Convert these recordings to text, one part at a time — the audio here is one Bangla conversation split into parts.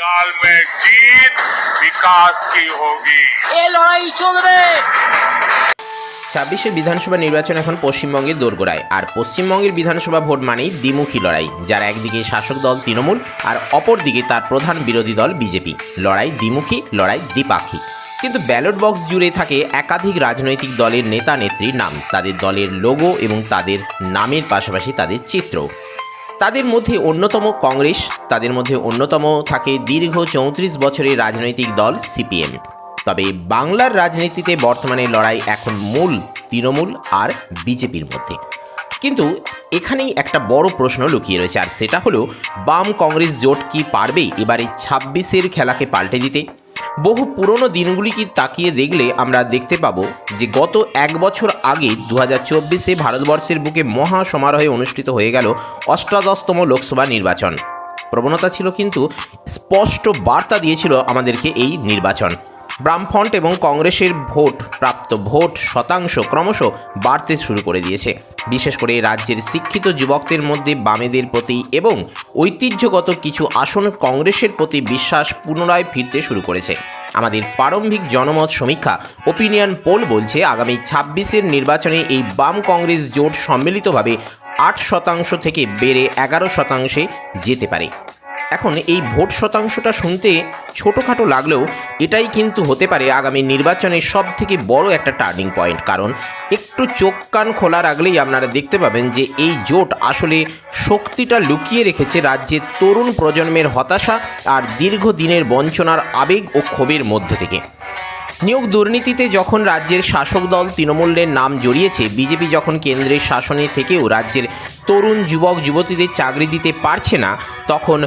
बंगाल में जीत विकास की होगी এ লড়াই চলবে ছাব্বিশে বিধানসভা নির্বাচন এখন পশ্চিমবঙ্গের দোরগোড়ায় আর পশ্চিমবঙ্গের বিধানসভা ভোট মানেই দ্বিমুখী লড়াই যার একদিকে শাসক দল তৃণমূল আর অপরদিকে তার প্রধান বিরোধী দল বিজেপি লড়াই দ্বিমুখী লড়াই দ্বিপাক্ষিক কিন্তু ব্যালট বক্স জুড়ে থাকে একাধিক রাজনৈতিক দলের নেতা নেত্রীর নাম তাদের দলের লোগো এবং তাদের নামের পাশাপাশি তাদের চিত্র তাদের মধ্যে অন্যতম কংগ্রেস, তাদের মধ্যে অন্যতম থাকে দীর্ঘ চৌত্রিশ বছরের রাজনৈতিক দল সিপিএম। তবে বাংলার রাজনীতিতে বর্তমানে লড়াই এখন মূল, তৃণমূল আর বিজেপির মধ্যে। কিন্তু এখানেই একটা বড় প্রশ্ন লুকিয়ে রয়েছে, আর সেটা হলো, বাম কংগ্রেস জোট কি পারবে এবারে ছাব্বিশের খেলাকে পাল্টে দিতে? বহু পুরনো দিনগুলিকে তাকিয়ে দেখলে আমরা দেখতে পাব যে গত এক বছর আগে দু হাজার চব্বিশে ভারতবর্ষের বুকে মহা সমারোহে অনুষ্ঠিত হয়ে গেল অষ্টাদশতম লোকসভা নির্বাচন। প্রবণতা ছিল কিন্তু স্পষ্ট বার্তা দিয়েছিল আমাদেরকে এই নির্বাচন। বামফ্রন্ট এবং কংগ্রেসের ভোট প্রাপ্ত ভোট শতাংশ ক্রমশ বাড়তে শুরু করে দিয়েছে। বিশেষ করে রাজ্যের শিক্ষিত যুবকদের মধ্যে বামেদের প্রতি এবং ঐতিহ্যগত কিছু আসন কংগ্রেসের প্রতি বিশ্বাস পুনরায় ফিরতে শুরু করেছে। আমাদের প্রারম্ভিক জনমত সমীক্ষা ওপিনিয়ন পোল বলছে, আগামী ছাব্বিশের নির্বাচনে এই বাম কংগ্রেস জোট সম্মিলিতভাবে আট শতাংশ থেকে বেড়ে এগারো শতাংশে যেতে পারে। এখন এই ভোট শতাংশটা শুনতে ছোটোখাটো লাগলেও এটাই কিন্তু হতে পারে আগামী নির্বাচনের সব থেকে বড় একটা টার্নিং পয়েন্ট। কারণ একটু চোখ কান খোলা রাখলেই আপনারা দেখতে পাবেন যে এই জোট আসলে শক্তিটা লুকিয়ে রেখেছে রাজ্যের তরুণ প্রজন্মের হতাশা আর দীর্ঘদিনের বঞ্চনার আবেগ ও ক্ষোভের মধ্যে থেকে। নিয়োগ দুর্নীতিতে যখন রাজ্যের শাসক দল তৃণমূলের নাম জড়িয়েছে, বিজেপি যখন কেন্দ্রের শাসনে থেকেও রাজ্যের তরুণ যুবক যুবতীদের চাকরি দিতে পারছে না, তখন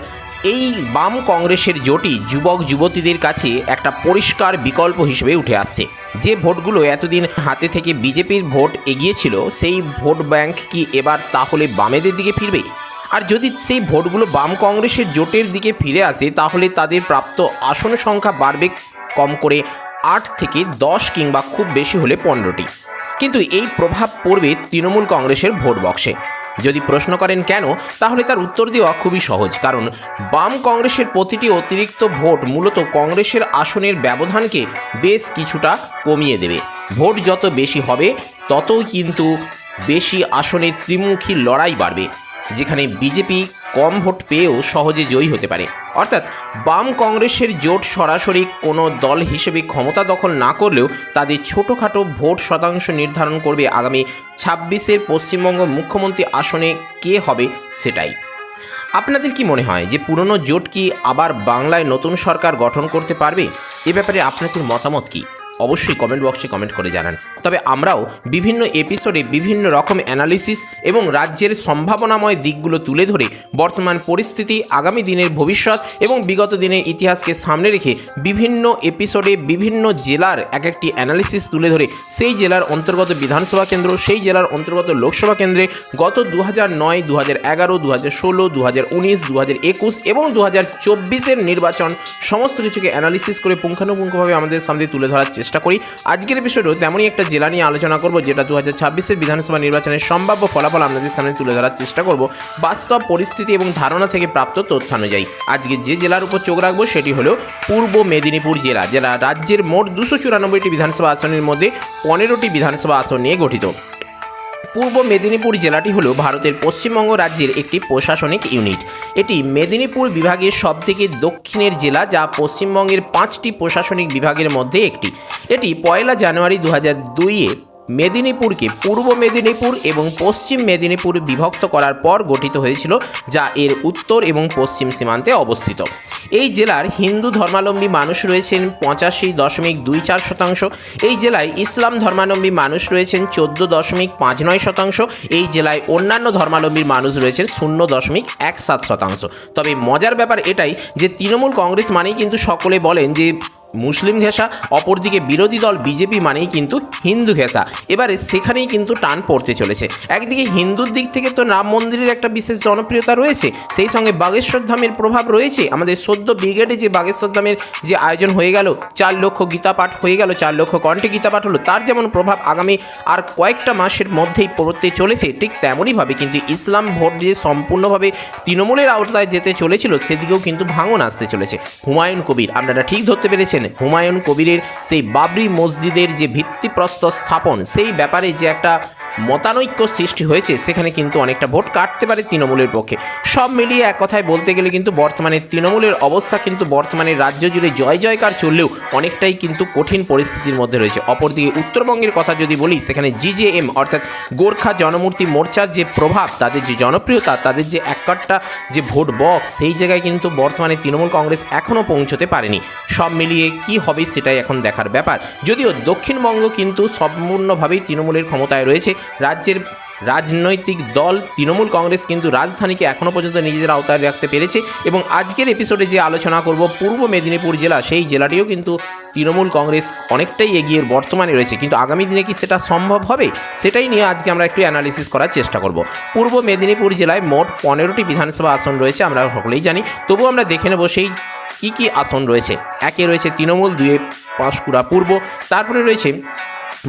এই বাম কংগ্রেসের জোটই যুবক যুবতীদের কাছে একটা পরিষ্কার বিকল্প হিসেবে উঠে আসছে। যে ভোটগুলো এতদিন হাতে থেকে বিজেপির ভোট এগিয়েছিল, সেই ভোট ব্যাংক কি এবার তাহলে বামেদের দিকে ফিরবে? আর যদি সেই ভোটগুলো বাম কংগ্রেসের জোটের দিকে ফিরে আসে, তাহলে তাদের প্রাপ্ত আসন সংখ্যা বাড়বে কম করে আট থেকে দশ কিংবা খুব বেশি হলে পনেরোটি। কিন্তু এই প্রভাব পড়বে তৃণমূল কংগ্রেসের ভোট বক্সে। যদি প্রশ্ন করেন কেন, তাহলে তার উত্তর দেওয়া খুবই সহজ। কারণ বাম কংগ্রেসের প্রতিটি অতিরিক্ত ভোট মূলত কংগ্রেসের আসনের ব্যবধানকে বেশ কিছুটা কমিয়ে দেবে। ভোট যত বেশি হবে, ততই কিন্তু বেশি আসনে ত্রিমুখী লড়াই বাড়বে। যেখানে বিজেপি কম ভোট পেয়েও সহজে জয়ী হতে পারে। অর্থাৎ বাম কংগ্রেসের জোট সরাসরি কোনো দল হিসেবে ক্ষমতা দখল না করলেও তাদের ছোটোখাটো ভোট শতাংশ নির্ধারণ করবে আগামী ছাব্বিশের পশ্চিমবঙ্গ মুখ্যমন্ত্রী আসনে কে হবে সেটাই। আপনাদের কি মনে হয় যে পুরনো জোট কি আবার বাংলায় নতুন সরকার গঠন করতে পারবে? এ ব্যাপারে আপনাদের মতামত কি? অবশ্যই কমেন্ট বক্সে কমেন্ট করে জানান। তবে আমরাও বিভিন্ন এপিসোডে বিভিন্ন রকম অ্যানালিসিস এবং রাজ্যের সম্ভাবনাময় দিকগুলো তুলে ধরে বর্তমান পরিস্থিতি, আগামী দিনের ভবিষ্যৎ এবং বিগত দিনের ইতিহাসকে সামনে রেখে বিভিন্ন এপিসোডে বিভিন্ন জেলার এক একটি অ্যানালিসিস তুলে ধরে সেই জেলার অন্তর্গত বিধানসভা কেন্দ্র, সেই জেলার অন্তর্গত লোকসভা কেন্দ্রে গত দু হাজার নয় দু হাজার এগারো দু হাজার ষোলো দু হাজার উনিশ দু হাজার একুশ এবং দু হাজার চব্বিশের নির্বাচন সমস্ত কিছুকে অ্যানালিসিস করে পুঙ্খানুপুঙ্খভাবে আমাদের সামনে তুলে ধরার চেষ্টা করি। আজকের এপিসোডেও তেমনই একটা জেলা নিয়ে আলোচনা করব, যেটা দু হাজার ছাব্বিশের বিধানসভা নির্বাচনের সম্ভাব্য ফলাফল আপনাদের সামনে তুলে ধরার চেষ্টা করব। বাস্তব পরিস্থিতি এবং ধারণা থেকে প্রাপ্ত তথ্যানুযায়ী। আজকে যে জেলার উপর চোখ রাখব, সেটি হল পূর্ব মেদিনীপুর জেলা জেলা রাজ্যের মোট দুশো চুরানব্বইটি বিধানসভা আসনের মধ্যে পনেরোটি বিধানসভা আসন নিয়ে গঠিত। পূর্ব মেদিনীপুর জেলাটি হল ভারতের পশ্চিমবঙ্গ রাজ্যের একটি প্রশাসনিক ইউনিট। এটি মেদিনীপুর বিভাগের সবথেকে দক্ষিণের জেলা, যা পশ্চিমবঙ্গের পাঁচটি প্রশাসনিক বিভাগের মধ্যে একটি। এটি পয়লা জানুয়ারি দু হাজার দুইয়ে মেদিনীপুরকে পূর্ব মেদিনীপুর এবং পশ্চিম মেদিনীপুর বিভক্ত করার পর গঠিত হয়েছিল, যা এর উত্তর এবং পশ্চিম সীমান্তে অবস্থিত। এই জেলার হিন্দু ধর্মাবলম্বী মানুষ রয়েছেন পঁচাশি দশমিক দুই চার শতাংশ। এই জেলায় ইসলাম ধর্মাবলম্বী মানুষ রয়েছেন চোদ্দ দশমিক পাঁচ নয় শতাংশ। এই জেলায় অন্যান্য ধর্মাবলম্বীর মানুষ রয়েছেন শূন্য দশমিক এক সাত শতাংশ। তবে মজার ব্যাপার এটাই যে তৃণমূল কংগ্রেস মানেই কিন্তু সকলে বলেন যে মুসলিম ঘেঁষা, অপরদিকে বিরোধী দল বিজেপি মানেই কিন্তু হিন্দু ঘেঁষা। এবারে সেখানেই কিন্তু টান পড়তে চলেছে। একদিকে হিন্দুর দিক থেকে তো রাম মন্দিরের একটা বিশেষ জনপ্রিয়তা রয়েছে, সেই সঙ্গে বাগেশ্বর ধামের প্রভাব রয়েছে। আমাদের সদ্য ব্রিগেডে যে বাগেশ্বর ধামের যে আয়োজন হয়ে গেল, চার লক্ষ গীতা পাঠ হয়ে গেল, চার লক্ষ কণ্ঠে গীতা পাঠ হলো, তার যেমন প্রভাব আগামী আর কয়েকটা মাসের মধ্যেই পড়তে চলেছে, ঠিক তেমনইভাবে কিন্তু ইসলাম ভোট যে সম্পূর্ণভাবে তৃণমূলের আওতায় যেতে চলেছিল, সেদিকেও কিন্তু ভাঙন আসতে চলেছে। হুমায়ুন কবির, আপনারা ঠিক ধরতে পেরেছেন। হুমায়ুন কবিরের সেই বাবরি মসজিদের যে ভিত্তিপ্রস্তর স্থাপন সেই ব্যাপারে যে একটা মতানৈক্য সৃষ্টি হয়েছে, সেখানে কিন্তু অনেকটা ভোট কাটতে পারে তৃণমূলের পক্ষে। সব মিলিয়ে এক কথায় বলতে গেলে কিন্তু বর্তমানে তৃণমূলের অবস্থা কিন্তু বর্তমানে রাজ্য জুড়ে জয় জয়কার চললেও অনেকটাই কিন্তু কঠিন পরিস্থিতির মধ্যে রয়েছে। অপরদিকে উত্তরবঙ্গের কথা যদি বলি, সেখানে জিজেএম অর্থাৎ গোর্খা জনমূর্তি মোর্চার যে প্রভাব, তাদের যে জনপ্রিয়তা, তাদের যে একটা যে ভোট বক্স, সেই জায়গায় কিন্তু বর্তমানে তৃণমূল কংগ্রেস এখনও পৌঁছতে পারেনি। সব মিলিয়ে কি হবে সেটাই এখন দেখার ব্যাপার। যদিও দক্ষিণবঙ্গ কিন্তু সম্পূর্ণভাবেই তৃণমূলের ক্ষমতায় রয়েছে রাজ্যের রাজনৈতিক দল তৃণমূল কংগ্রেস কিন্তু রাজধানীকে এখনও পর্যন্ত নিজেদের আওতায় রাখতে পেরেছে এবং আজকের এপিসোডে যে আলোচনা করব পূর্ব মেদিনীপুর জেলা, সেই জেলাটিও কিন্তু তৃণমূল কংগ্রেস অনেকটাই এগিয়ে বর্তমানে রয়েছে, কিন্তু আগামী দিনে কি সেটা সম্ভব হবে? সেটাই নিয়ে আজকে আমরা একটু অ্যানালিসিস করার চেষ্টা করব। পূর্ব মেদিনীপুর জেলায় মোট পনেরোটি বিধানসভা আসন রয়েছে, আমরা সকলেই জানি। তবুও আমরা দেখে নেব সেই কী কী আসন রয়েছে। একে রয়েছে তৃণমূল, দুয়ে পাঁশকুড়া পূর্ব, তারপরে রয়েছে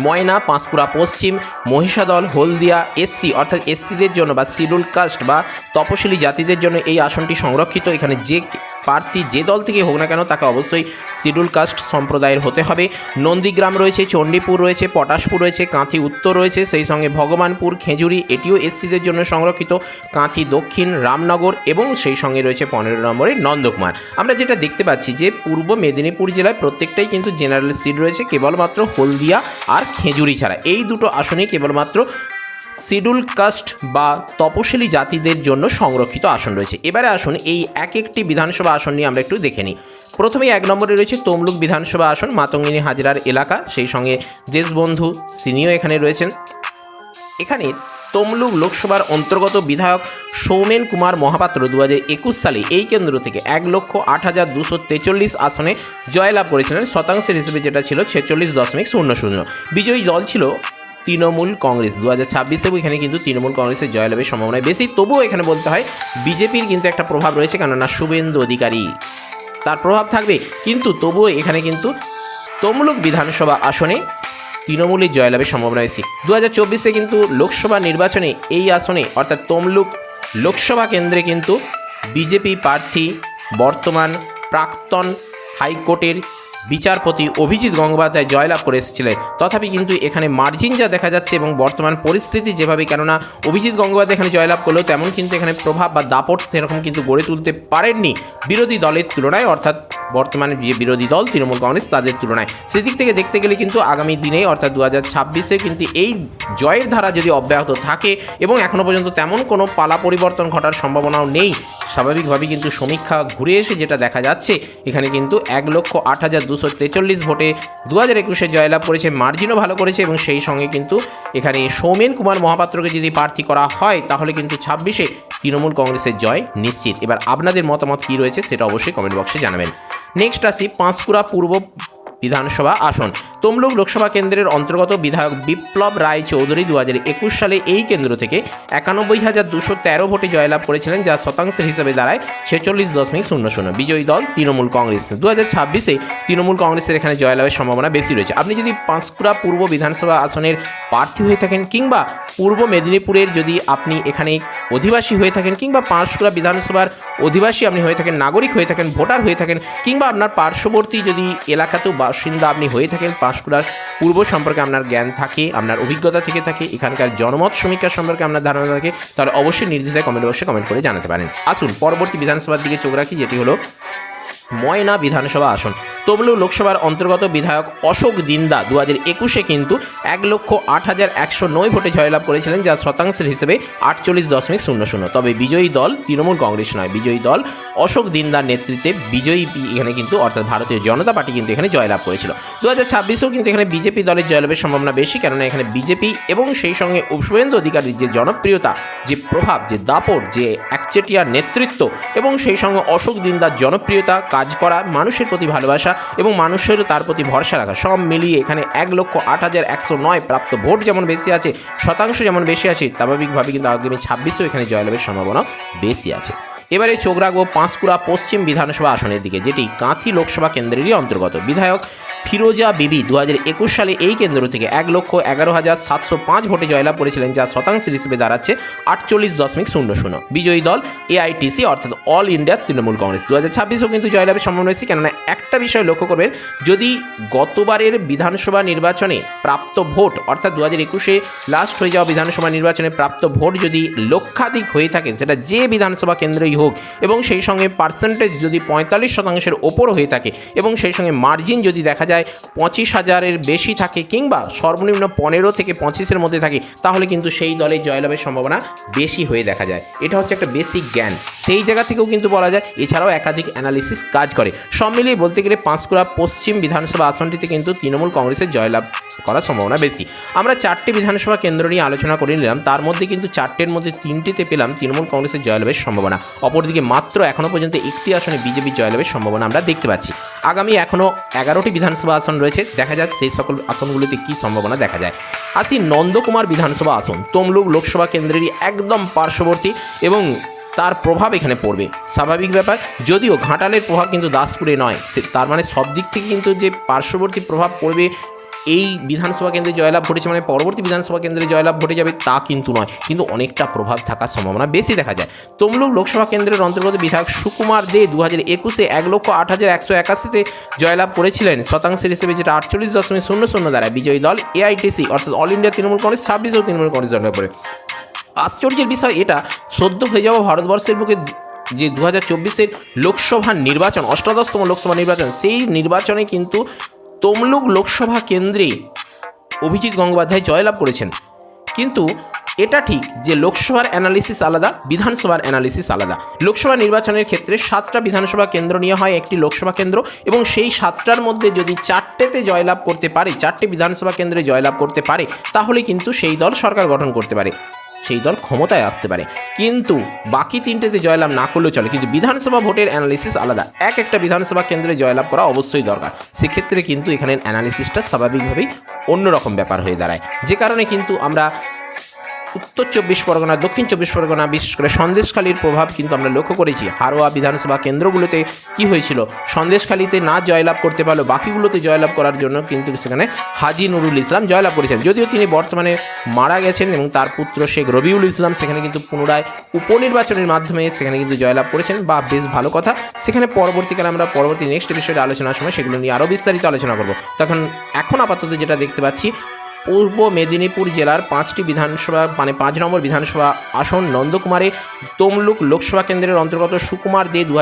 ময়না, পাঁশকুড়া পশ্চিম, মহিষাদল, হলদিয়া, এসসি, অর্থাৎ এসসিদের জন্য বা শিডিউল কাস্ট বা তপশিলি জাতিদের জন্য এই আসনটি সংরক্ষিত। এখানে যে প্রার্থী যে দল থেকে হোক না কেন তাকে অবশ্যই শিডিউল কাস্ট সম্প্রদায়ের হতে হবে। নন্দীগ্রাম রয়েছে, চণ্ডীপুর রয়েছে, পটাশপুর রয়েছে, কাঁথি উত্তর রয়েছে, সেই সঙ্গে ভগবানপুর, খেজুরি, এটিও এসসিদের জন্য সংরক্ষিত, কাঁথি দক্ষিণ, রামনগর এবং সেই সঙ্গে রয়েছে পনেরো নম্বরে নন্দকুমার। আমরা যেটা দেখতে পাচ্ছি যে পূর্ব মেদিনীপুর জেলায় প্রত্যেকটাই কিন্তু জেনারেল সিট রয়েছে, কেবলমাত্র হলদিয়া আর খেজুরি ছাড়া। এই দুটো আসনেই কেবলমাত্র শিডিউল কাস্ট বা তপশিলি জাতিদের জন্য সংরক্ষিত আসন রয়েছে। এবারে আসুন এই এক একটি বিধানসভা আসন নিয়ে আমরা একটু দেখে নিই। প্রথমেই এক নম্বরে রয়েছে তমলুক বিধানসভা আসন, মাতঙ্গিনী হাজরার এলাকা। সেই সঙ্গে দেশবন্ধু সিনিও এখানে রয়েছেন। এখানে তমলুক লোকসভার অন্তর্গত বিধায়ক সৌমেন কুমার মহাপাত্র দু একুশ সালে এই কেন্দ্র থেকে এক লক্ষ আট হাজার দুশো তেচল্লিশ আসনে জয়লাভ করেছিলেন। শতাংশের হিসেবে যেটা ছিল ছেচল্লিশ দশমিক শূন্য শূন্য। বিজয়ী দল ছিল তৃণমূল কংগ্রেস। দু হাজার ছাব্বিশেও এখানে কিন্তু তৃণমূল কংগ্রেসের জয়লাভের সম্ভাবনা বেশি। তবুও এখানে বলতে হয়, বিজেপির কিন্তু একটা প্রভাব রয়েছে, কেননা শুভেন্দু অধিকারী। তার প্রভাব থাকবে, কিন্তু তবুও এখানে কিন্তু তমলুক বিধানসভা আসনে তৃণমূলের জয়লাভের সম্ভাবনা বেশি। দু হাজার চব্বিশে কিন্তু লোকসভা নির্বাচনে এই আসনে, অর্থাৎ তমলুক লোকসভা কেন্দ্রে কিন্তু বিজেপি প্রার্থী বর্তমান প্রাক্তন হাইকোর্টের বিচারপতি অভিজিৎ গঙ্গোপাধ্যায় জয়লাভ করে এসেছিলেন। তথাপি কিন্তু এখানে মার্জিন যা দেখা যাচ্ছে এবং বর্তমান পরিস্থিতি যেভাবে, কেননা অভিজিৎ গঙ্গোপাধ্যায় এখানে জয়লাভ করলেও তেমন কিন্তু এখানে প্রভাব বা দাপট সেরকম কিন্তু গড়ে তুলতে পারেননি বিরোধী দলের তুলনায়, অর্থাৎ বর্তমানে যে বিরোধী দল, তৃণমূল কংগ্রেস, তাদের তুলনায়। সেদিক থেকে দেখতে গেলে কিন্তু আগামী দিনে, অর্থাৎ দু হাজার ছাব্বিশে কিন্তু এই জয়ের ধারা যদি অব্যাহত থাকে এবং এখনও পর্যন্ত তেমন কোনো পালা পরিবর্তন ঘটার সম্ভাবনাও নেই স্বাভাবিকভাবে কিন্তু সমীক্ষা ঘুরে এসে যেটা দেখা যাচ্ছে, এখানে কিন্তু এক লক্ষ আট হাজার দুশো তেচল্লিশ ভোটে দু হাজার একুশে জয়লাভ করেছে, মার্জিনও ভালো করেছে এবং সেই সঙ্গে কিন্তু এখানে সৌমেন কুমার মহাপাত্রকে যদি প্রার্থী করা হয়, তাহলে কিন্তু ছাব্বিশে তৃণমূল কংগ্রেসের জয় নিশ্চিত। এবার আপনাদের মতামত কী রয়েছে সেটা অবশ্যই কমেন্ট বক্সে জানাবেন। নেক্সট আসি পাঁশকুড়া পূর্ব বিধানসভা আসন। তমলুক লোকসভা কেন্দ্রের অন্তর্গত বিধায়ক বিপ্লব রায় চৌধুরী দু হাজার একুশ সালে এই কেন্দ্র থেকে একানব্বই হাজার দুশো তেরো ভোটে জয়লাভ করেছিলেন, যা শতাংশের হিসেবে দাঁড়ায় ছেচল্লিশ দশমিক শূন্য শূন্য। বিজয়ী দল তৃণমূল কংগ্রেস। দু হাজার ছাব্বিশে তৃণমূল কংগ্রেসের এখানে জয়লাভের সম্ভাবনা বেশি রয়েছে। আপনি যদি পাঁশকুড়া পূর্ব বিধানসভা আসনের প্রার্থী হয়ে থাকেন কিংবা পূর্ব মেদিনীপুরের যদি আপনি এখানে অধিবাসী হয়ে থাকেন কিংবা পাঁশকুড়া বিধানসভার অধিবাসী আপনি হয়ে থাকেন, নাগরিক হয়ে থাকেন, ভোটার হয়ে থাকেন কিংবা আপনার পার্শ্ববর্তী যদি এলাকাতেও বাসিন্দা আপনি হয়ে থাকেন পাঁশকুড়ার পূর্ব সম্পর্কে আপনার জ্ঞান থাকে, আপনার অভিজ্ঞতা থেকে থাকে, এখানকার জনমত সমীক্ষা সম্পর্কে আপনার ধারণা থাকে তাহলে অবশ্যই নির্দ্বিধায় কমেন্ট বক্সে কমেন্ট করে জানাতে পারেন। আসুন, পরবর্তী বিধানসভার দিকে চোখ রাখি, যেটি হলো ময়না বিধানসভা আসন। তবলু লোকসভার অন্তর্গত বিধায়ক অশোক দিন্দা দু হাজার একুশে কিন্তু এক লক্ষ আট হাজার একশো নয় ভোটে জয়লাভ করেছিলেন যা শতাংশের হিসেবে আটচল্লিশ দশমিক শূন্য শূন্য। তবে বিজয়ী দল তৃণমূল কংগ্রেস নয়, বিজয়ী দল অশোক দিন্দার নেতৃত্বে বিজয়ী এখানে কিন্তু, অর্থাৎ ভারতীয় জনতা পার্টি কিন্তু এখানে জয়লাভ করেছিল। দু হাজার ছাব্বিশেও কিন্তু এখানে বিজেপি দলের জয়লাভের সম্ভাবনা বেশি, কেননা এখানে বিজেপি এবং সেই সঙ্গে শুভেন্দু অধিকারীর যে জনপ্রিয়তা, যে প্রভাব, যে দাপট, যে একচেটিয়া নেতৃত্ব এবং সেই সঙ্গে অশোক দিন্দার জনপ্রিয়তা কাজ করা, মানুষের প্রতি ভালোবাসা এবং মানুষের তার প্রতি ভরসা রাখা। সব মিলিয়ে এখানে এক লক্ষ আট হাজার একশো নয় প্রাপ্ত ভোট যেমন বেশি আছে, শতাংশ যেমন বেশি আছে স্বাভাবিকভাবে কিন্তু আগামী ছাব্বিশেও এখানে জয়লাভের সম্ভাবনা বেশি আছে। এবারে চোখ রাখব পাঁশকুড়া পশ্চিম বিধানসভা আসনের দিকে, যেটি কাঁথি লোকসভা কেন্দ্রেরই অন্তর্গত। বিধায়ক ফিরোজা বিবি দু একুশ সালে এই কেন্দ্র থেকে এক লক্ষ এগারো হাজার সাতশো পাঁচ ভোটে জয়লাভ করেছিলেন, যা শতাংশ হিসেবে দাঁড়াচ্ছে আটচল্লিশ দশমিক শূন্য শূন্য। বিজয়ী দল এআইটিসি, অর্থাৎ অল ইন্ডিয়া তৃণমূল কংগ্রেস। দু হাজার ছাব্বিশেও কিন্তু জয়লাভের সম্ভাবনা রয়েছে, কেননা একটা বিষয় লক্ষ্য করবেন, যদি গতবারের বিধানসভা নির্বাচনে প্রাপ্ত ভোট, অর্থাৎ দু হাজার একুশে লাস্ট হয়ে যাওয়া বিধানসভা নির্বাচনে প্রাপ্ত ভোট যদি লক্ষাধিক হয়ে থাকে, সেটা যে বিধানসভা কেন্দ্রেই হোক, এবং সেই সঙ্গে পার্সেন্টেজ যদি পঁয়তাল্লিশ শতাংশের ওপর হয়ে থাকে, এবং সেই সঙ্গে মার্জিন যদি দেখা যায় পঁচিশ হাজারের বেশি থাকে কিংবা সর্বনিম্ন পনেরো থেকে পঁচিশের মধ্যে থাকে, তাহলে কিন্তু সেই দলে জয়লাভের সম্ভাবনা বেশি হয়ে দেখা যায়। এটা হচ্ছে একটা বেসিক জ্ঞান। সেই জায়গা থেকেও কিন্তু বলা যায়, এছাড়াও একাধিক অ্যানালিসিস কাজ করে। সব মিলিয়ে বলতে গেলে পাঁশকুড়া পশ্চিম বিধানসভা আসনটিতে কিন্তু তৃণমূল কংগ্রেসের জয়লাভ করার সম্ভাবনা বেশি। আমরা চারটি বিধানসভা কেন্দ্র নিয়ে আলোচনা করে নিলাম, তার মধ্যে কিন্তু চারটের মধ্যে তিনটিতে পেলাম তৃণমূল কংগ্রেসের জয়লাভের সম্ভাবনা। অপরদিকে মাত্র এখনও পর্যন্ত একটি আসনে বিজেপির জয়লাভের সম্ভাবনা আমরা দেখতে পাচ্ছি। আগামী এখনও এগারোটি বিধানসভা আসন রয়েছে, দেখা যাক সেই সকল আসনগুলিতে কী সম্ভাবনা দেখা যায়। আসি নন্দকুমার বিধানসভা আসন, তমলুক লোকসভা কেন্দ্রেরই একদম পার্শ্ববর্তী এবং তার প্রভাব এখানে পড়বে। স্বাভাবিক ব্যাপার, যদিও ঘাটালের প্রভাব কিন্তু দাসপুরে নয়, সে তার মানে সব দিক থেকে কিন্তু যে পার্শ্ববর্তী প্রভাব পড়বে এই বিধানসভা কেন্দ্রে জয়লাভ ঘটেছে মানে পরবর্তী বিধানসভা কেন্দ্রে জয়লাভ ঘটে যাবে তা কিন্তু নয়। কিন্তু অনেকটা প্রভাব থাকার সম্ভাবনা বেশি দেখা যায়। তমলুক লোকসভা কেন্দ্রের অন্তর্গত বিধায়ক সুকুমার দে দু হাজার একুশে এক লক্ষ আট হাজার একশো একাশিতে জয়লাভ করেছিলেন। শতাংশের হিসেবে যেটা আটচল্লিশ দশমিক শূন্য শূন্য দ্বারা বিজয়ী দল এআইটিসি, অর্থাৎ অল ইন্ডিয়া তৃণমূল কংগ্রেস ছাব্বিশেও তৃণমূল কংগ্রেস জয়লাভ করে আশ্চর্যের বিষয় এটা, সদ্য হয়ে যাওয়া ভারতবর্ষের বুকে যে দু হাজার চব্বিশের লোকসভা নির্বাচন, অষ্টাদশতম লোকসভা নির্বাচন, সেই নির্বাচনে কিন্তু তমলুক লোকসভা কেন্দ্রে অভিজিৎ গঙ্গোপাধ্যায় জয়লাভ করেছেন। কিন্তু এটা ঠিক যে লোকসভার অ্যানালিসিস আলাদা, বিধানসভার অ্যানালিসিস আলাদা। লোকসভা নির্বাচনের ক্ষেত্রে সাতটা বিধানসভা কেন্দ্র নিয়ে হয় একটি লোকসভা কেন্দ্র এবং সেই সাতটার মধ্যে যদি চারটেতে জয়লাভ করতে পারে, চারটে বিধানসভা কেন্দ্রে জয়লাভ করতে পারে, তাহলে কিন্তু সেই দল সরকার গঠন করতে পারে। সেই দল ক্ষমতায় আসতে পারে। কিন্তু বাকি তিনটেতে জয়লাভ না করলেও চলে। কিন্তু বিধানসভা ভোটের অ্যানালিসিস আলাদা। এক একটা বিধানসভা কেন্দ্রে জয়লাভ করা অবশ্যই দরকার। সেক্ষেত্রে কিন্তু এখানের অ্যানালিসিসটা স্বাভাবিকভাবেই অন্যরকম ব্যাপার হয়ে দাঁড়ায়। যে কারণে কিন্তু আমরা উত্তর চব্বিশ পরগনা, দক্ষিণ চব্বিশ পরগনা, বিশেষ করে সন্দেশখালীর প্রভাব কিন্তু আমরা লক্ষ্য করেছি। হারোয়া বিধানসভা কেন্দ্রগুলোতে কি হয়েছিল? সন্দেশখালীতে না জয়লাভ করতে পারল, বাকিগুলোতে জয়লাভ করার জন্য কিন্তু সেখানে হাজি নুরুল ইসলাম জয়লাভ করেছেন। যদিও তিনি বর্তমানে মারা গেছেন এবং তার পুত্র শেখ রবিউল ইসলাম সেখানে কিন্তু পুনরায় উপনির্বাচনের মাধ্যমে সেখানে কিন্তু জয়লাভ করেছেন বা বেশ ভালো কথা। সেখানে পরবর্তীকালে আমরা পরবর্তী নেক্সট বিষয়ে আলোচনার সময় সেগুলো নিয়ে আরও বিস্তারিত আলোচনা করব। তখন এখন আপাতত যেটা দেখতে পাচ্ছি পূর্ব মেদিনীপুর জেলার পাঁচটি বিধানসভা মানে পাঁচ নম্বর বিধানসভা আসন নন্দকুমারে, তমলুক লোকসভা কেন্দ্রের অন্তর্গত সুকুমার দে দু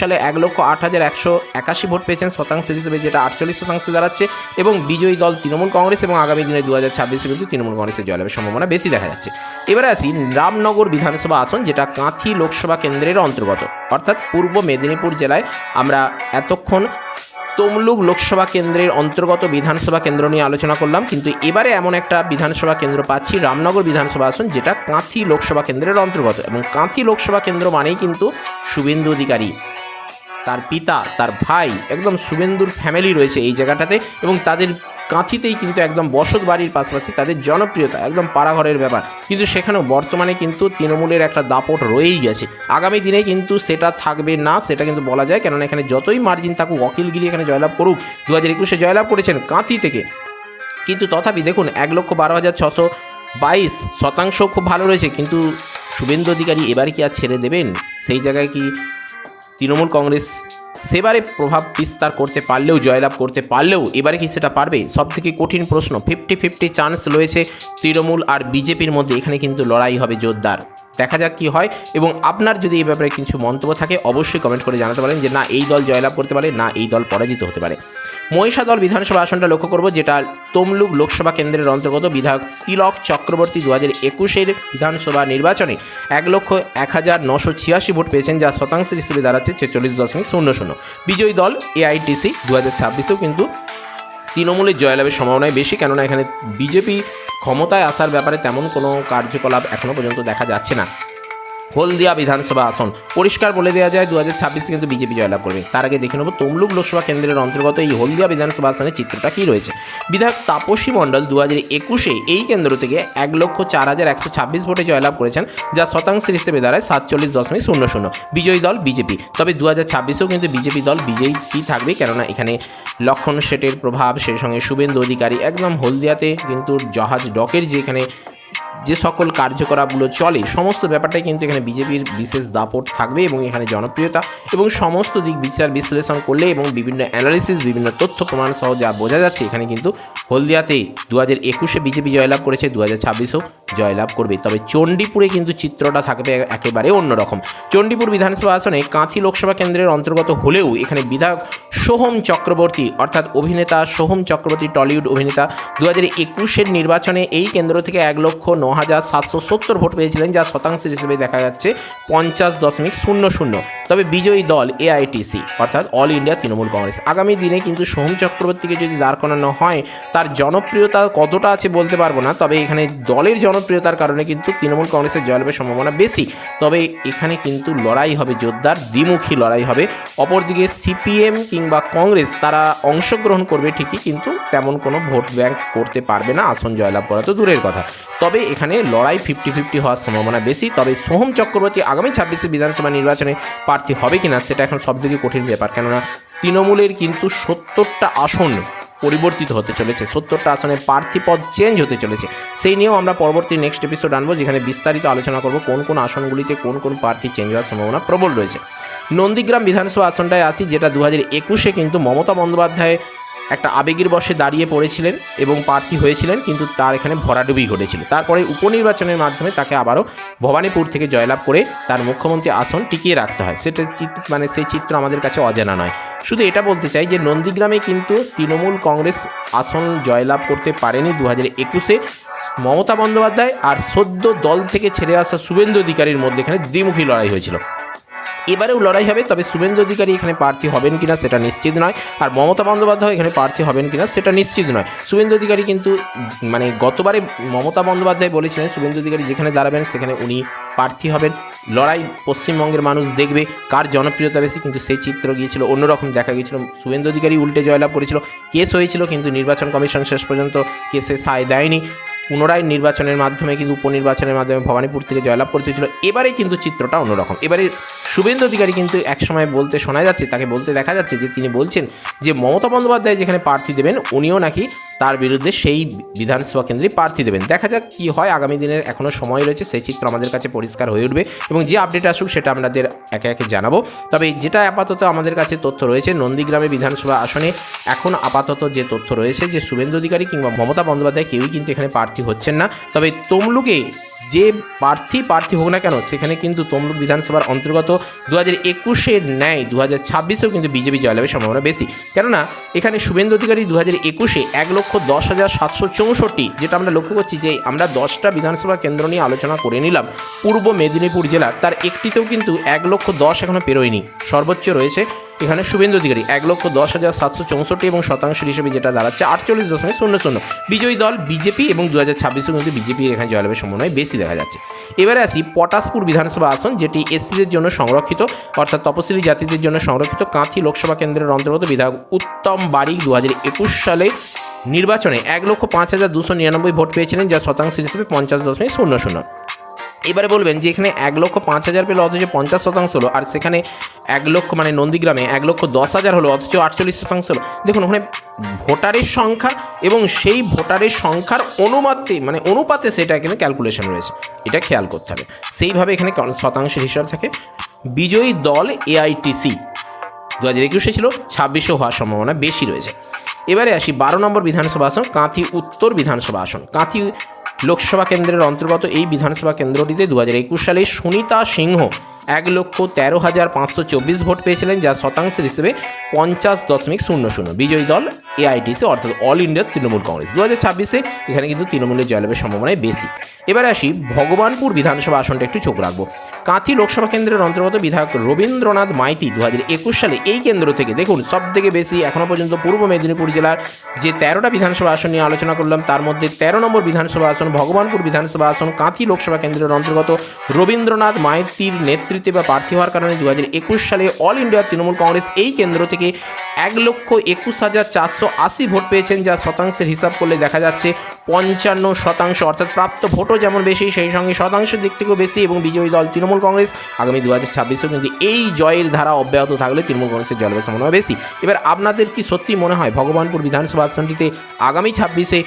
সালে এক লক্ষ আট হাজার একশো একাশি ভোট পেয়েছেন। শতাংশ হিসেবে যেটা আটচল্লিশ শতাংশে দাঁড়াচ্ছে এবং বিজয়ী দল তৃণমূল কংগ্রেস এবং আগামী দিনে দু হাজার ছাব্বিশে কিন্তু তৃণমূল কংগ্রেসের জয়লাভের সম্ভাবনা বেশি দেখা যাচ্ছে। এবারে আসি রামনগর বিধানসভা আসন যেটা কাঁথি লোকসভা কেন্দ্রের অন্তর্গত। অর্থাৎ পূর্ব মেদিনীপুর জেলায় আমরা এতক্ষণ তমলুক লোকসভা কেন্দ্রের অন্তর্গত বিধানসভা কেন্দ্র নিয়ে আলোচনা করলাম, কিন্তু এবারে এমন একটা বিধানসভা কেন্দ্র পাচ্ছি, রামনগর বিধানসভা আসন, যেটা কাঁথি লোকসভা কেন্দ্রের অন্তর্গত। এবং কাঁথি লোকসভা কেন্দ্র মানেই কিন্তু শুভেন্দু অধিকারী। তার পিতা, তার ভাই, একদম শুভেন্দুর ফ্যামিলি রয়েছে এই জায়গাটাতে এবং তাদের কাঁথিতেই কিন্তু একদম বসত বাড়ির পাশাপাশি তাদের জনপ্রিয়তা, একদম পাড়াঘরের ব্যাপার। কিন্তু সেখানেও বর্তমানে কিন্তু তৃণমূলের একটা দাপট রয়েই গেছে। আগামী দিনে কিন্তু সেটা থাকবে না, সেটা কিন্তু বলা যায়। কেননা এখানে যতই মার্জিন থাকুক অকিলগিরি এখানে জয়লাভ করুক দু হাজার একুশে জয়লাভ করেছেন কাঁথি থেকে। কিন্তু তথাপি দেখুন, এক লক্ষ বারো হাজার ছশো বাইশ শতাংশ খুব ভালো রয়েছে। কিন্তু শুভেন্দু অধিকারী এবার কি আর ছেড়ে দেবেন? সেই জায়গায় কি তৃণমূল কংগ্রেস সেবারে প্রভাব বিস্তার করতে পারলেও, জয়লাভ করতে পারলেও এবারে কি সেটা পারবে? সব থেকে কঠিন প্রশ্ন। ফিফটি ফিফটি চান্স রয়েছে তৃণমূল আর বিজেপির মধ্যে। এখানে কিন্তু লড়াই হবে জোরদার। দেখা যাক কি হয়। এবং আপনার যদি এই ব্যাপারে কিছু মন্তব্য থাকে, অবশ্যই কমেন্ট করে জানাতে পারেন যে, না, এই দল জয়লাভ করতে পারে, না, এই দল পরাজিত হতে পারে। মহিষাদল বিধানসভা আসনটা লক্ষ্য করব, যেটা তমলুক লোকসভা কেন্দ্রের অন্তর্গত বিধায়ক তিলক চক্রবর্তী দু হাজার একুশের বিধানসভা নির্বাচনে এক লক্ষ এক হাজার নশো ছিয়াশি ভোট পেয়েছেন, যা শতাংশের হিসেবে দাঁড়াচ্ছে ছেচল্লিশ দশমিক শূন্য। শূন্য। বিজয়ী দল এআইটিসি দু হাজার ছাব্বিশেও কিন্তু তৃণমূলের জয়লাভের সম্ভাবনাই বেশি, কেননা এখানে বিজেপি ক্ষমতায় আসার ব্যাপারে তেমন কোনো কার্যকলাপ এখনও পর্যন্ত দেখা যাচ্ছে না। হলদিয়া বিধানসভা আসন। পরিষ্কার বলে দেওয়া যায় দু হাজার ছাব্বিশে কিন্তু বিজেপি জয়লাভ করবে। তার আগে দেখে নেব তমলুক লোকসভা কেন্দ্রের অন্তর্গত এই হলদিয়া বিধানসভা আসনের চিত্রটা কী রয়েছে। বিধায়ক তাপসী মণ্ডল দু হাজার একুশে এই কেন্দ্র থেকে এক লক্ষ চার হাজার একশো ছাব্বিশ ভোটে জয়লাভ করেছেন, যা শতাংশের হিসেবে দাঁড়ায় সাতচল্লিশ দশমিক শূন্য শূন্য বিজয়ী দল বিজেপি। তবে দু হাজার ছাব্বিশেও কিন্তু বিজেপি দল বিজয়ী থাকবে, কেননা এখানে লক্ষণ শেঠের প্রভাব, সেই সঙ্গে শুভেন্দু অধিকারী একদম হলদিয়াতে কিন্তু জাহাজ ডকের যেখানে যে সকল কার্যকলাপগুলো চলে, সমস্ত ব্যাপারটাই কিন্তু এখানে বিজেপির বিশেষ দাপট থাকবে এবং এখানে জনপ্রিয়তা এবং সমস্ত দিক বিচার বিশ্লেষণ করলে এবং বিভিন্ন অ্যানালিসিস বিভিন্ন তথ্য প্রমাণ সহ যা বোঝা যাচ্ছে, এখানে কিন্তু হলদিয়াতে দু হাজার একুশে বিজেপি জয়লাভ করেছে দু হাজার ছাব্বিশেও জয়লাভ করবে। তবে চণ্ডীপুরে কিন্তু চিত্রটা থাকবে একেবারে অন্যরকম। চণ্ডীপুর বিধানসভা আসনে কাঁথি লোকসভা কেন্দ্রের অন্তর্গত হলেও এখানে বিধায়ক সোহম চক্রবর্তী, অর্থাৎ অভিনেতা সোহম চক্রবর্তী, টলিউড অভিনেতা দু হাজার একুশের নির্বাচনে এই কেন্দ্র থেকে এক লক্ষ ন হাজার সাতশো সত্তর ভোট পেয়েছিলেন যা শতাংশ হিসেবে দেখা যাচ্ছে পঞ্চাশ দশমিক শূন্য শূন্য। তবে বিজয়ী দল এআইটিসি, অর্থাৎ অল ইন্ডিয়া তৃণমূল কংগ্রেস। আগামী দিনে কিন্তু সোহম চক্রবর্তীকে যদি দাঁড় করানো হয়, তার জনপ্রিয়তা কতটা আছে বলতে পারব না, তবে এখানে দলের জনপ্রিয়তার কারণে কিন্তু তৃণমূল কংগ্রেসের জয়লাভের সম্ভাবনা বেশি। তবে এখানে কিন্তু লড়াই হবে জোরদার, দ্বিমুখী লড়াই হবে। অপরদিকে সিপিএম কিংবা কংগ্রেস, তারা অংশগ্রহণ করবে ঠিকই, কিন্তু তেমন কোনো ভোট ব্যাংক করতে পারবে না, আসন জয়লাভ করা তো দূরের কথা। তবে এখানে লড়াই ফিফটি ফিফটি হওয়ার সম্ভাবনা বেশি। তবে সোহম চক্রবর্তী আগামী ছাব্বিশে বিধানসভা নির্বাচনে প্রার্থী হবে কিনা সেটা এখন সবথেকে কঠিন ব্যাপার। কেননা তৃণমূলের কিন্তু সত্তরটা আসন পরিবর্তিত হতে চলেছে, সত্তরটা আসনে প্রার্থী পদ চেঞ্জ হতে চলেছে। সেই নিয়েও আমরা পরবর্তী নেক্সট এপিসোড আনব, যেখানে বিস্তারিত আলোচনা করব কোন কোন আসনগুলিতে কোন কোন প্রার্থী চেঞ্জ হওয়ার সম্ভাবনা প্রবল রয়েছে। নন্দীগ্রাম বিধানসভা আসনটায় আসি, যেটা দু হাজার একুশে কিন্তু মমতা বন্দ্যোপাধ্যায় একটা আবেগের বশে দাঁড়িয়ে পড়েছিলেন এবং প্রার্থী হয়েছিলেন, কিন্তু তার এখানে ভরাডুবি ঘটেছিল। তারপরে উপনির্বাচনের মাধ্যমে তাকে আবারও ভবানীপুর থেকে জয়লাভ করে তার মুখ্যমন্ত্রী আসন টিকিয়ে রাখতে হয়। সেটা চিত্র মানে সেই চিত্র আমাদের কাছে অজানা নয়। শুধু এটা বলতে চাই যে নন্দীগ্রামে কিন্তু তৃণমূল কংগ্রেস আসন জয়লাভ করতে পারেনি দু হাজার একুশে। মমতা বন্দ্যোপাধ্যায় আর সদ্য দল থেকে ছেড়ে আসা শুভেন্দু অধিকারীর মধ্যে এখানে দ্বিমুখী লড়াই হয়েছিল। এবারেও লড়াই হবে, তবে শুভেন্দু অধিকারী এখানে প্রার্থী হবেন কিনা সেটা নিশ্চিত নয়। আর মমতা বন্দ্যোপাধ্যায় এখানে প্রার্থী হবেন কিনা সেটা নিশ্চিত নয়। শুভেন্দু অধিকারী কিন্তু মানে গতবারে মমতা বন্দ্যোপাধ্যায় বলেছিলেন, শুভেন্দু অধিকারী যেখানে দাঁড়াবেন সেখানে উনি প্রার্থী হবেন। লড়াই পশ্চিমবঙ্গের মানুষ দেখবে কার জনপ্রিয়তা বেশি, কিন্তু সেই চিত্র গিয়েছিল, অন্যরকম দেখা গিয়েছিল। শুভেন্দু অধিকারী উল্টে জয়লাভ করেছিল, কেস হয়েছিল, কিন্তু নির্বাচন কমিশন শেষ পর্যন্ত কেসে সায় দেয়নি। পুনরায় নির্বাচনের মাধ্যমে কিন্তু উপনির্বাচনের মাধ্যমে ভবানীপুর থেকে জয়লাভ করতে হয়েছিল। এবারে কিন্তু চিত্রটা অন্যরকম। এবারে শুভেন্দু অধিকারী কিন্তু একসময় বলতে শোনা যাচ্ছে, তাকে বলতে দেখা যাচ্ছে যে তিনি বলছেন যে মমতা বন্দ্যোপাধ্যায় যেখানে প্রার্থী দেবেন, উনিও নাকি তার বিরুদ্ধে সেই বিধানসভা কেন্দ্রে প্রার্থী দেবেন। দেখা যাক কি হয়। আগামী দিনের এখনও সময় রয়েছে। সেই চিত্র আমাদের কাছে পরিষ্কার হয়ে উঠবে এবং যে আপডেট আসুক সেটা আপনাদের একে একে জানাব। তবে যেটা আপাতত আমাদের কাছে তথ্য রয়েছে, নন্দীগ্রামে বিধানসভা আসনে এখন আপাতত যে তথ্য রয়েছে যে শুভেন্দু অধিকারী কিংবা মমতা বন্দ্যোপাধ্যায় কেউই কিন্তু এখানে প্রার্থী হচ্ছেন না। তবে তমলুকে যে প্রার্থী প্রার্থী হোক না কেন, সেখানে কিন্তু তমলুক বিধানসভার অন্তর্গত দু হাজার একুশের ন্যায় দু হাজার ছাব্বিশেও কিন্তু বিজেপি জয়লাভের সম্ভাবনা বেশি। কেননা, এখানে শুভেন্দু অধিকারী দু হাজার একুশে এক লক্ষ দশ হাজার সাতশো চৌষট্টি, যেটা আমরা লক্ষ্য করছি যে আমরা দশটা বিধানসভা কেন্দ্র নিয়ে আলোচনা করে নিলাম পূর্ব মেদিনীপুর জেলার। তার একটিতেও কিন্তু এক লক্ষ দশ এখনও পেরোয়নি। সর্বোচ্চ রয়েছে এখানে শুভেন্দু অধিকারী, এক লক্ষ দশ হাজার সাতশো চৌষট্টি এবং শতাংশের হিসেবে যেটা দাঁড়াচ্ছে আটচল্লিশ দশমিক শূন্য শূন্য। বিজয়ী দল বিজেপি এবং দু হাজার ছাব্বিশেও কিন্তু বিজেপির এখানে জয়লাভের সম্ভাবনা বেশি দেখা যাচ্ছে। এবারে আসি পটাশপুর বিধানসভা আসন, যেটি এসসিদের জন্য সংরক্ষিত, অর্থাৎ তপশিলি জাতিদের জন্য সংরক্ষিত কাঁথি লোকসভা কেন্দ্রের অন্তর্গত বিধায়ক উত্তম বাড়ি দু হাজার একুশ সালে নির্বাচনে এক লক্ষ পাঁচ হাজার দুশো নিরানব্বই ভোট পেয়েছিলেন, যা শতাংশ হিসেবে পঞ্চাশ দশমিক শূন্য শূন্য। এবারে বলবেন যে এখানে এক লক্ষ পাঁচ হাজার পেলে অথচ পঞ্চাশ শতাংশ হলো, আর সেখানে এক লক্ষ মানে নন্দীগ্রামে এক লক্ষ দশ হাজার হলো, অথচ আটচল্লিশ শতাংশ হলো। দেখুন, ওখানে ভোটারের সংখ্যা এবং সেই ভোটারের সংখ্যার অনুমাতে মানে অনুপাতে সেটা এখানে ক্যালকুলেশন রয়েছে। এটা খেয়াল করতে হবে। সেইভাবে এখানে শতাংশের হিসাব থাকে। বিজয়ী দল এআইটিসি দু হাজার একুশে ছিল, ছাব্বিশে হওয়ার সম্ভাবনা বেশি রয়েছে। এবারে আসি বারো নম্বর বিধানসভা আসন, কাঁথি উত্তর বিধানসভা আসন। কাঁথি লোকসভা কেন্দ্রের অন্তর্গত এই বিধানসভা কেন্দ্রটিতে দু হাজার একুশ সালে সুনিতা সিংহ এক লক্ষ তেরো হাজার পাঁচশো চব্বিশ ভোট পেয়েছিলেন যা শতাংশের হিসেবে পঞ্চাশ দশমিক শূন্য শূন্য। বিজয়ী দল এআইটিসি, অর্থাৎ অল ইন্ডিয়া তৃণমূল কংগ্রেস। দু হাজার ছাব্বিশে এখানে কিন্তু তৃণমূলের জয়লাভের সম্ভাবনায় বেশি। এবারে আসি ভগবানপুর বিধানসভা আসনটা একটু চোখ রাখব। কাঁথি লোকসভা কেন্দ্রের অন্তর্গত বিধায়ক রবীন্দ্রনাথ মাইতি দু সালে এই কেন্দ্র থেকে, দেখুন সব থেকে বেশি এখনও পর্যন্ত পূর্ব মেদিনীপুর জেলার যে তেরোটা বিধানসভা আসন নিয়ে আলোচনা করলাম, তার মধ্যে তেরো নম্বর বিধানসভা আসন ভগবানপুর বিধানসভা আসন কাঁথি লোকসভা কেন্দ্রের অন্তর্গত রবীন্দ্রনাথ মাইতির নেতৃত্বে বা প্রার্থী হওয়ার কারণে দু একুশ সালে অল ইন্ডিয়া তৃণমূল কংগ্রেস এই কেন্দ্র থেকে এক লক্ষ একুশ হাজার চারশো আশি ভোট পেয়েছেন, যা শতাংশের হিসাব করলে দেখা যাচ্ছে পঞ্চান্ন শতাংশ, অর্থাৎ প্রাপ্ত ভোটও যেমন বেশি, সেই সঙ্গে শতাংশের দিক থেকেও বেশি এবং বিজয়ী দল তৃণমূল কংগ্রেস আগামী দু হাজার ছাব্বিশেও কিন্তু এই জয়ের ধারা অব্যাহত থাকলে তৃণমূল কংগ্রেসের মনে হয় বেশি। এবার আপনাদের কি সত্যি মনে হয় ভগবানপুর বিধানসভা আসনটিতে আগামী ছাব্বিশে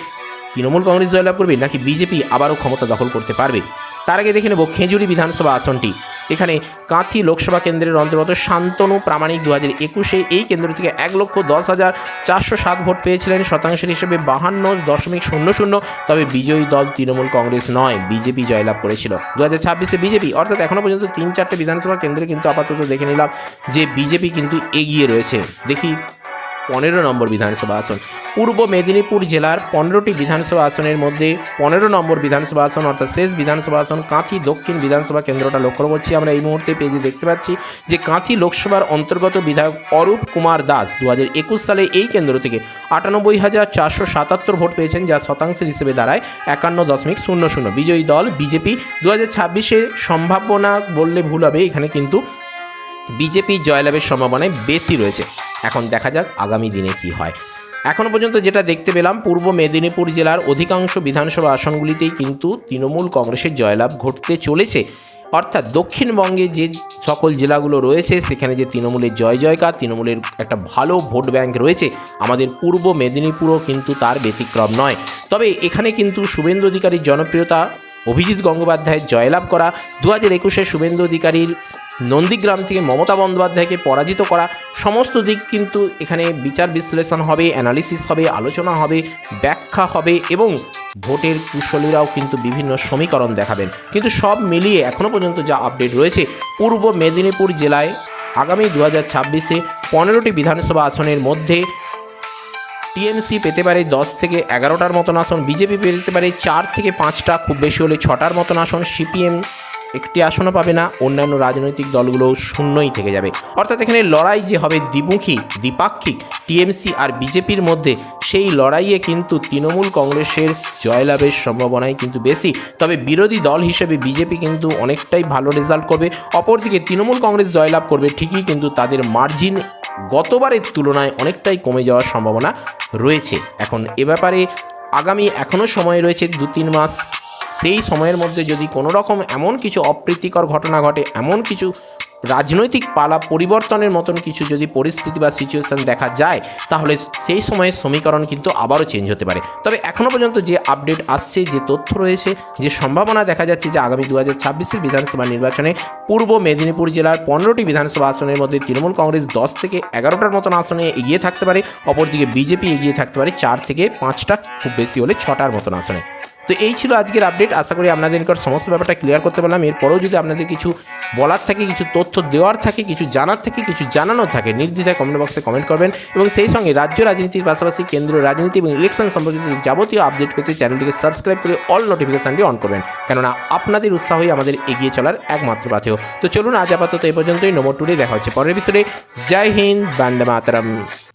তৃণমূল কংগ্রেস জয়লাভ করবে, নাকি বিজেপি আবারও ক্ষমতা দখল করতে পারবে? তার আগে দেখে নেব খেজুরি বিধানসভা আসনটি। এখানে কাঁথি লোকসভা কেন্দ্রের অন্তর্গত শান্তনু প্রামাণিক দু হাজার একুশে এই কেন্দ্র থেকে এক লক্ষ দশ হাজার চারশো সাত ভোট পেয়েছিলেন। শতাংশের হিসেবে বাহান্ন দশমিক শূন্য শূন্য, তবে বিজয়ী দল তৃণমূল কংগ্রেস নয়, বিজেপি জয়লাভ করেছিল। দু হাজার ছাব্বিশে বিজেপি, অর্থাৎ এখনও পর্যন্ত তিন চারটে বিধানসভা কেন্দ্রে কিন্তু আপাতত দেখে নিলাম যে বিজেপি কিন্তু এগিয়ে রয়েছে। দেখি পনেরো নম্বর বিধানসভা আসন। পূর্ব মেদিনীপুর জেলার পনেরোটি বিধানসভা আসনের মধ্যে পনেরো নম্বর বিধানসভা আসন অর্থাৎ শেষ বিধানসভা আসন কাঁথি দক্ষিণ বিধানসভা কেন্দ্রটা লক্ষ্য করছি। আমরা এই মুহূর্তে পেজে দেখতে পাচ্ছি যে কাঁথি লোকসভার অন্তর্গত বিধায়ক অরূপ কুমার দাস দু হাজার একুশ সালে এই কেন্দ্র থেকে আটানব্বই হাজার চারশো সাতাত্তর ভোট পেয়েছেন, যা শতাংশের হিসেবে দাঁড়ায় একান্ন দশমিক শূন্য শূন্য। বিজয়ী দল, বিজেপি দু হাজার ছাব্বিশে সম্ভাবনা বললে ভুল হবে, এখানে কিন্তু বিজেপি জয়লাভের সম্ভাবনায় বেশি রয়েছে। এখন দেখা যাক আগামী দিনে কি হয়। এখনও পর্যন্ত যেটা দেখতে পেলাম, পূর্ব মেদিনীপুর জেলার অধিকাংশ বিধানসভা আসনগুলিতেই কিন্তু তৃণমূল কংগ্রেসের জয়লাভ ঘটতে চলেছে। অর্থাৎ দক্ষিণবঙ্গে যে সকল জেলাগুলো রয়েছে, সেখানে যে তৃণমূলের জয় জয়কার, তৃণমূলের একটা ভালো ভোট ব্যাংক রয়েছে, আমাদের পূর্ব মেদিনীপুরও কিন্তু তার ব্যতিক্রম নয়। তবে এখানে কিন্তু শুভেন্দু অধিকারীর জনপ্রিয়তা অভিজিৎ গঙ্গোপাধ্যায়ের জয়লাভ করা দু হাজার একুশে শুভেন্দু অধিকারীর নন্দীগ্রাম থেকে মমতা বন্দ্যোপাধ্যায়কে পরাজিত করা, সমস্ত দিক কিন্তু এখানে বিচার বিশ্লেষণ হবে অ্যানালিসিস হবে, আলোচনা হবে, ব্যাখ্যা হবে এবং ভোটের কুশলীরাও কিন্তু বিভিন্ন সমীকরণ দেখাবেন। কিন্তু সব মিলিয়ে এখনও পর্যন্ত যা আপডেট রয়েছে, পূর্ব মেদিনীপুর জেলায় আগামী দু হাজার ছাব্বিশে পনেরোটি বিধানসভা আসনের মধ্যে টিএমসি পেতে পারে দশ থেকে এগারোটার মতন আসন, বিজেপি পেতে পারে চার থেকে পাঁচটা, খুব বেশি হলে ছটার মতন আসন, সিপিএম একটি আসনও পাবে না, অন্যান্য রাজনৈতিক দলগুলো শূন্যই থেকে যাবে। অর্থাৎ এখানে লড়াই যে হবে দ্বিমুখী, দ্বিপাক্ষিক টিএমসি আর বিজেপির মধ্যে সেই লড়াইয়ে কিন্তু তৃণমূল কংগ্রেসের জয়লাভের সম্ভাবনাই কিন্তু বেশি। তবে বিরোধী দল হিসেবে বিজেপি কিন্তু অনেকটাই ভালো রেজাল্ট করবে। অপরদিকে তৃণমূল কংগ্রেস জয়লাভ করবে ঠিকই, কিন্তু তাদের মার্জিন গতবারের তুলনায় অনেকটাই কমে যাওয়ার সম্ভাবনা রয়েছে। এখন এ ব্যাপারে আগামী এখনও সময় রয়েছে দু তিন মাস। সেই সময়ের মধ্যে যদি কোনো রকম এমন কিছু অপ্রীতিকর ঘটনা ঘটে, এমন কিছু রাজনৈতিক পালা পরিবর্তনের মতন কিছু যদি পরিস্থিতি বা সিচুয়েশন দেখা যায়, তাহলে সেই সময়ের সমীকরণ কিন্তু আবারও চেঞ্জ হতে পারে। তবে এখনও পর্যন্ত যে আপডেট আসছে, যে তথ্য রয়েছে, যে সম্ভাবনা দেখা যাচ্ছে যে আগামী দু হাজার ছাব্বিশের বিধানসভা নির্বাচনে পূর্ব মেদিনীপুর জেলার পনেরোটি বিধানসভা আসনের মধ্যে তৃণমূল কংগ্রেস দশ থেকে এগারোটার মতন আসনে এগিয়ে থাকতে পারে, অপরদিকে বিজেপি এগিয়ে থাকতে পারে চার থেকে পাঁচটা, খুব বেশি হলে ছটার মতন আসনে। তো এই ছিল আজকের আপডেট আশা করি আপনাদের নিকট সমস্ত ব্যাপারটা ক্লিয়ার করতে পারলাম। এরপরেও যদি আপনাদের কিছু বলার থাকে, কিছু তথ্য দেওয়ার থাকে, কিছু জানার থাকে, কিছু জানানোর থাকে, নির্দ্বিধায় কমেন্ট বক্সে কমেন্ট করবেন এবং সেই সঙ্গে রাজ্য রাজনীতির পাশাপাশি কেন্দ্রীয় রাজনীতি এবং ইলেকশন সম্পর্কিত যাবতীয় আপডেট পেতে চ্যানেলটিকে সাবস্ক্রাইব করে অল নোটিফিকেশানটি অন করবেন। কেননা আপনাদের উৎসাহই আমাদের এগিয়ে চলার একমাত্র পাথেয় তো চলুন আজ আপাতত এই পর্যন্তই। নম্বর টুডে দেখা হচ্ছে পরের বিষয়ে জয় হিন্দ। বান্দে মাতারাম।